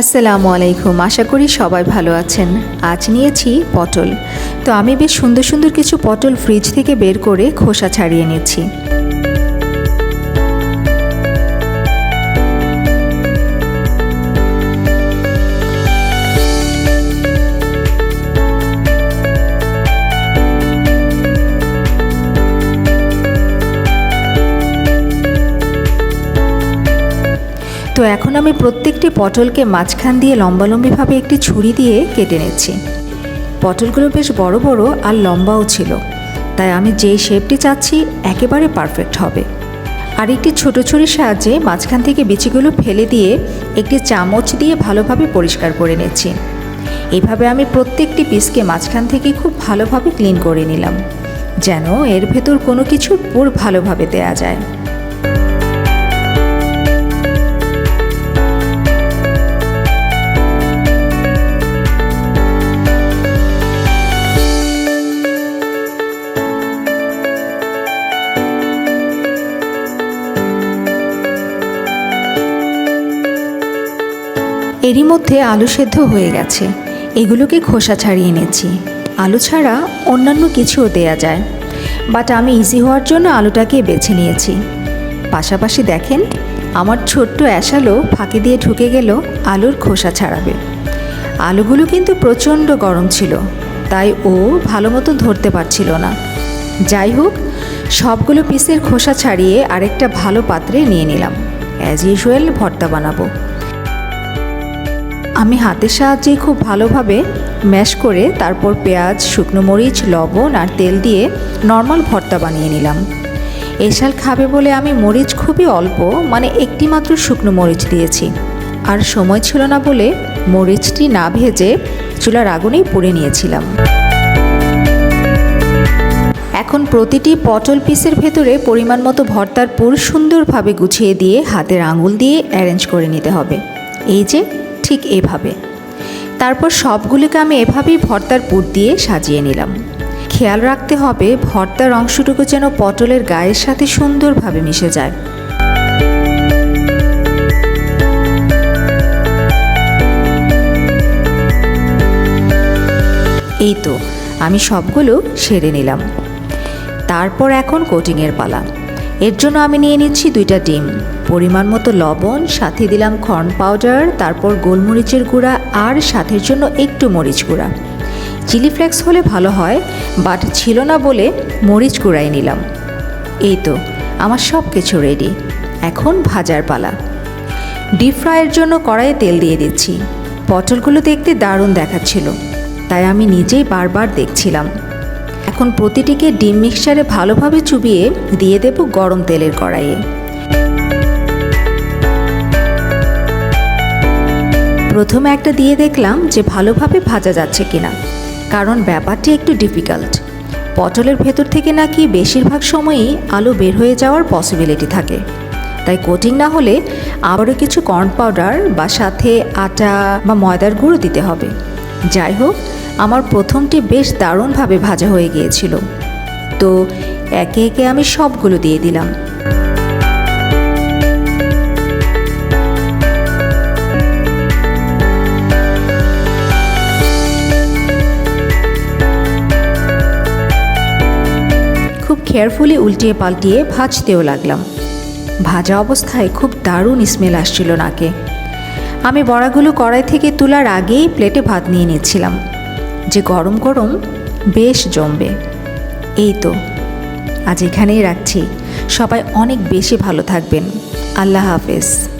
আসসালামু আলাইকুম, আশা করি সবাই ভালো আছেন। আজ নিয়েছি পটল। তো আমি বেশ সুন্দর সুন্দর কিছু পটল ফ্রিজ থেকে বের করে খোসা ছাড়িয়ে নিচ্ছি তো এখন আমি প্রত্যেকটি পটলকে মাঝখান দিয়ে লম্বালম্বিভাবে একটি ছুরি দিয়ে কেটে নিচ্ছি। পটলগুলো বেশ বড় বড় আর লম্বাও ছিল। তাই আমি যেই শেপটি চাচ্ছি, একেবারে পারফেক্ট হবে। আর একটি ছোটো ছুরির সাহায্যে মাঝখান থেকে বিচিগুলো ফেলে দিয়ে একটি চামচ দিয়ে ভালোভাবে পরিষ্কার করে নিচ্ছি। এইভাবে আমি প্রত্যেকটি পিসকে মাঝখান থেকে খুব ভালোভাবে ক্লিন করে নিলাম। যেন এর ভেতর কোনো কিছু পুর ভালোভাবে দেয়া যায়। এরই মধ্যে আলু সেদ্ধ হয়ে গেছে। এগুলোকে খোসা ছাড়িয়ে নিচ্ছি আলু ছাড়া অন্যান্য কিছুও দেয়া যায়। বাট আমি ইজি হওয়ার জন্য আলুটাকে বেছে নিয়েছি। পাশাপাশি দেখেন, আমার ছোট্ট অ্যাশালো ফাঁকি দিয়ে ঢুকে গেল আলুর খোসা ছাড়াবে। আলুগুলো কিন্তু প্রচণ্ড গরম ছিল, তাই ও ভালো মতো ধরতে পারছিল না। যাই হোক, সবগুলো পিসের খোসা ছাড়িয়ে আরেকটা ভালো পাত্রে নিয়ে নিলাম। অ্যাজ ইউজুয়াল ভর্তা বানাবো। আমি হাতের সাহায্যে খুব ভালোভাবে ম্যাশ করে তারপর পেঁয়াজ, শুকনো মরিচ, লবণ আর তেল দিয়ে নর্মাল ভর্তা বানিয়ে নিলাম। এশাল খাবে বলে আমি মরিচ খুবই অল্প মানে একটি মাত্র শুকনো মরিচ দিয়েছি। আর সময় ছিল না বলে মরিচটি না ভেজে চুলার আগুনেই পুড়ে নিয়েছিলাম। এখন প্রতিটি পটল পিসের ভেতরে পরিমাণ মতো ভর্তার পুর সুন্দরভাবে গুছিয়ে দিয়ে হাতের আঙুল দিয়ে অ্যারেঞ্জ করে নিতে হবে। এই যে ঠিক এভাবে। তারপর সবগুলিকে আমি এভাবেই ভর্তার পুর দিয়ে সাজিয়ে নিলাম। খেয়াল রাখতে হবে, ভর্তার অংশটুকু যেন পটলের গায়ের সাথে সুন্দরভাবে মিশে যায়। এই তো, আমি সবগুলো সেরে নিলাম। তারপর এখন কোটিংয়ের পালা। এর জন্য আমি নিয়ে নিচ্ছি দুইটা ডিম। পরিমাণ মতো লবণ, সাথে দিলাম কর্ন পাউডার তারপর গোলমরিচের গুঁড়া আর সাথের জন্য একটু মরিচ গুঁড়া। চিলি ফ্লেক্স হলে ভালো হয়, বাট ছিল না বলে মরিচ গুঁড়াই নিলাম। এই তো, আমার সব কিছু রেডি এখন ভাজার পালা। ডিপ ফ্রাইয়ের জন্য কড়াইয়ে তেল দিয়ে দিচ্ছি। পটলগুলো দেখতে দারুণ দেখাচ্ছিল, তাই আমি নিজেই বারবার দেখছিলাম। এখন প্রতিটিকে ডিম মিক্সচারে ভালোভাবে চুবিয়ে দিয়ে দেব গরম তেলের কড়াইয়ে। প্রথমে একটা দিয়ে দেখলাম যে ভালোভাবে ভাজা যাচ্ছে কিনা, কারণ ব্যাপারটি একটু ডিফিকাল্ট পটলের ভেতর থেকে নাকি বেশিরভাগ সময়ই আলু বের হয়ে যাওয়ার পসিবিলিটি থাকে। তাই কোটিং না হলে আবারও কিছু কর্ন পাউডার বা সাথে আটা বা ময়দার গুঁড়ো দিতে হবে। যাই হোক আমার প্রথমটি বেশ দারুণভাবে ভাজা হয়ে গিয়েছিল। তো একে একে আমি সবগুলো দিয়ে দিলাম। খুব কেয়ারফুলি উল্টিয়ে পাল্টিয়ে ভাজতেও লাগলাম। ভাজা অবস্থায় খুব দারুণ স্মেল আসছিল নাকে। আমি বড়াগুলো কড়াই থেকে তোলার আগেই প্লেটে ভাত নিয়ে নিচ্ছিলাম। যে গরম গরম বেশ জমবে। এই তো, আজ এখানেই রাখছি। সবাই অনেক বেশি ভালো থাকবেন। আল্লাহ হাফেজ।